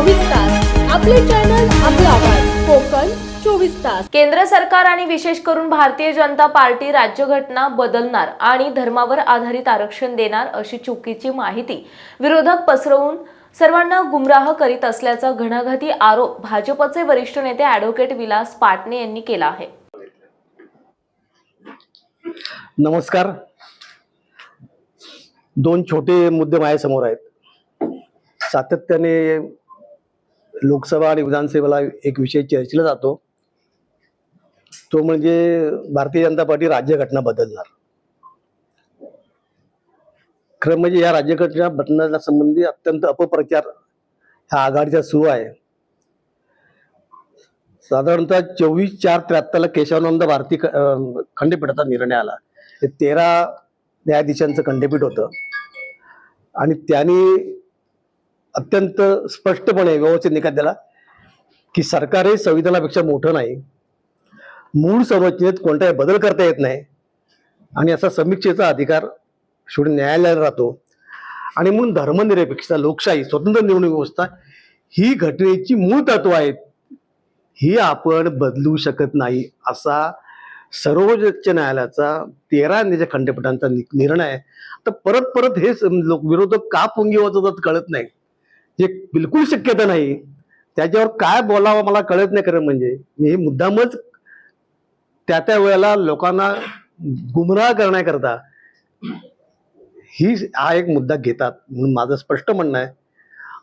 चोवीस तास. आपले चॅनल आपला आवाज. कोकण चोवीस तास. केंद्र सरकार आणि विशेष करून भारतीय जनता पार्टी राज्यघटना बदलणार आणि धर्मावर आधारित आरक्षण देणार अशी चुकीची माहिती विरोधक पसरवून सर्वांना गुमराह करीत असल्याचा घणाघाती आरोप भाजपचे वरिष्ठ नेते अॅडव्होकेट विलास पाटणे यांनी केला आहे. नमस्कार. दोन छोटे मुद्दे माझ्यासमोर आहेत. सातत्याने लोकसभा आणि विधानसभेला एक विषय चर्चेला जातो. तो म्हणजे भारतीय जनता पार्टी राज्यघटना बदलणार. खरं म्हणजे या राज्यघटना बदलण्यासंबंधी अत्यंत अपप्रचार ह्या आघाडीचा सुरू आहे. साधारणतः चोवीस चार त्र्याहत्तरला केशवानंद भारती खंडपीठाचा निर्णय आला. ते तेरा न्यायाधीशांचं खंडपीठ होतं. आणि त्यांनी अत्यंत स्पष्टपणे व्यवस्थित निकाल दिला की सरकार हे संविधानापेक्षा मोठं नाही. मूळ संरचनेत कोणताही बदल करता येत नाही. आणि असा समीक्षेचा अधिकार शेवटी न्यायालयाला राहतो. आणि म्हणून धर्मनिरपेक्षता लोकशाही स्वतंत्र निवडणूक व्यवस्था ही घटनेची मूळ तत्व आहेत. ही आपण बदलू शकत नाही असा सर्वोच्च न्यायालयाचा तेरा न्यायाच्या खंडपीठांचा नि- निर्णय आहे. तर परत परत हे लोक विरोधक का पुंगी वाजवतात कळत नाही. जे बिलकुल शक्यता नाही. त्याच्यावर काय बोलावं मला कळत नाही खरं म्हणजे. मी हे मुद्दामच त्या त्या वेळेला लोकांना गुमराह करण्याकरता ही हा एक मुद्दा घेतात म्हणून माझं स्पष्ट म्हणणं आहे.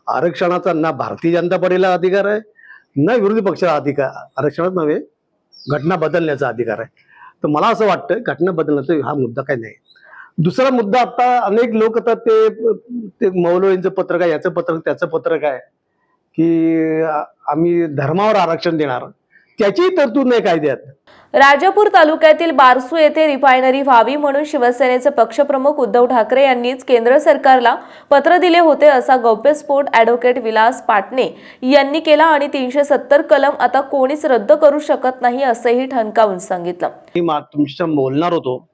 आरक्षणाचा ना भारतीय जनता पार्टीला अधिकार आहे ना विरोधी पक्षाला अधिकार आरक्षणात नव्हे घटना बदलण्याचा अधिकार आहे. तर मला असं वाटतं घटना बदलण्याचा हा मुद्दा काही नाही. दुसरा मुद्दा आता अनेक लोक आता ते ते मौलवींचं पत्रक आहे याचं पत्रक त्याचं पत्रक आहे की आम्ही धर्मावर आरक्षण देणार. त्याचीही तरतूद नाही कायद्यात. राजापूर तालुक्यातील बारसू येथे रिफायनरी व्हावी म्हणून शिवसेनेचे पक्षप्रमुख उद्धव ठाकरे यांनीच केंद्र सरकारला पत्र दिले होते असा गौप्यस्फोट ॲडव्होकेट विलास पाटणे यांनी केला आणि तीनशे सत्तर कलम आता कोणीच रद्द करू शकत नाही असंही ठणकावून सांगितलं. मी तुमच्याशी बोलणार होतो.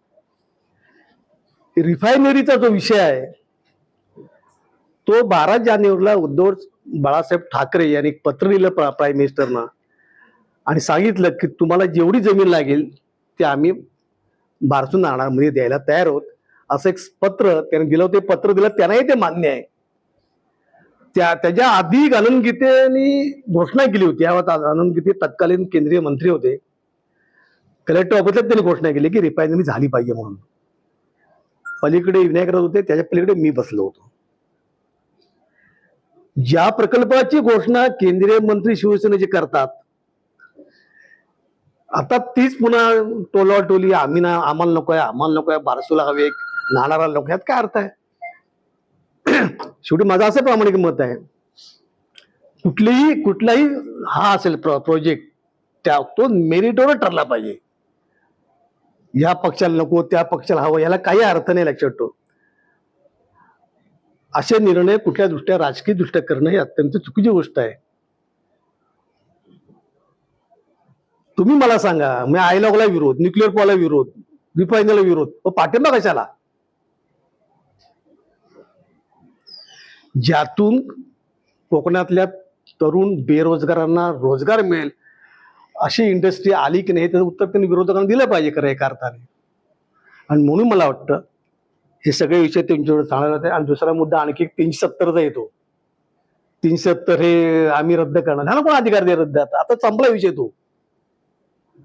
रिफायनरीचा जो विषय आहे तो बारा जानेवारीला उद्धव बाळासाहेब ठाकरे यांनी एक पत्र लिहिलं प्रा- प्राईम मिनिस्टरना आणि सांगितलं की तुम्हाला जेवढी जमीन लागेल ते आम्ही बारसून नाणामध्ये द्यायला तयार आहोत. असं एक पत्र त्याने दिलं ते पत्र दिलं त्यांनाही ते मान्य आहे. त्या त्याच्या आधी आनंद गीतेनी घोषणा केली होती. यावर आनंद गीते तत्कालीन केंद्रीय मंत्री होते. कलेक्टर ऑफिसला त्यांनी घोषणा केली की रिफायनरी झाली पाहिजे म्हणून. पलीकडे विनायकराज होते त्याच्या पलीकडे मी बसलो होतो. ज्या प्रकल्पाची घोषणा केंद्रीय मंत्री शिवसेनेचे करतात आता तीच पुन्हा टोला टोली आम्ही ना आम्हाला नको आहे आम्हाला नको आहे बारसूला हवे नाणारा नको यात काय अर्थ आहे? शेवटी माझं असं प्रामाणिक मत आहे कुठलीही कुठलाही हा असेल प्रोजेक्ट त्या तो मेरिटवर ठरला पाहिजे. या पक्षाला नको त्या पक्षाला हवं याला काही अर्थ नाही लक्षात ठेव असे निर्णय कुठल्या दृष्ट्या राजकीय दृष्ट्या करणं ही अत्यंत चुकीची गोष्ट आहे. तुम्ही मला सांगा मी आयलॉगला विरोध न्यूक्लिअर पॉला विरोध रिफायनरला विरोध व पाठिंबा कशाला? ज्यातून कोकणातल्या तरुण बेरोजगारांना रोजगार मिळेल अशी इंडस्ट्री आली की नाही त्याचं उत्तर त्यांनी विरोधकांना दिलं पाहिजे खरं एका अर्थाने आणि म्हणून मला वाटतं हे सगळे विषय त्यांच्याकडे सांगण्यात जाते आणि दुसरा मुद्दा आणखी तीनशे सत्तरचा येतो. तीनशे सत्तर हे आम्ही रद्द करणार. ह्याला कोण अधिकार दे रद्द आता. आता संपला विषय तो.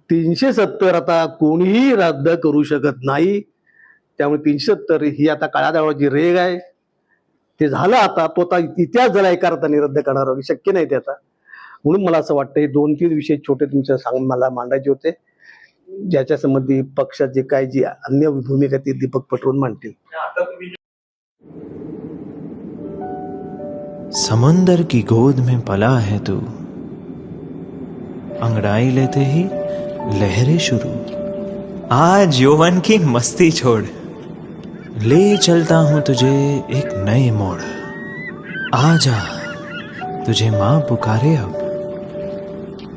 तीनशे सत्तर आता कोणीही रद्द करू शकत नाही. त्यामुळे तीनशे सत्तर ही आता काळ्या दावाची रेग आहे. ते झालं आता. तो आता इतिहास झाला एका अर्थाने रद्द करणार. शक्य नाही ते आता. म्हणून मला असं वाटतं हे दोन तीन विषय छोटे तुमच्या सांग, मला मांडायचे होते. ज्याच्या संबंधी पक्षात जे काय जी अन्य भूमिका ती दीपक पटवून मांडतील. समंदर की गोद में पला है तू। अंगड़ाई लेते ही लहरें शुरू। आज यौवन की मस्ती छोड़। ले चलता हूँ तुझे एक नए मोड़। आजा तुझे माँ पुकारे अब।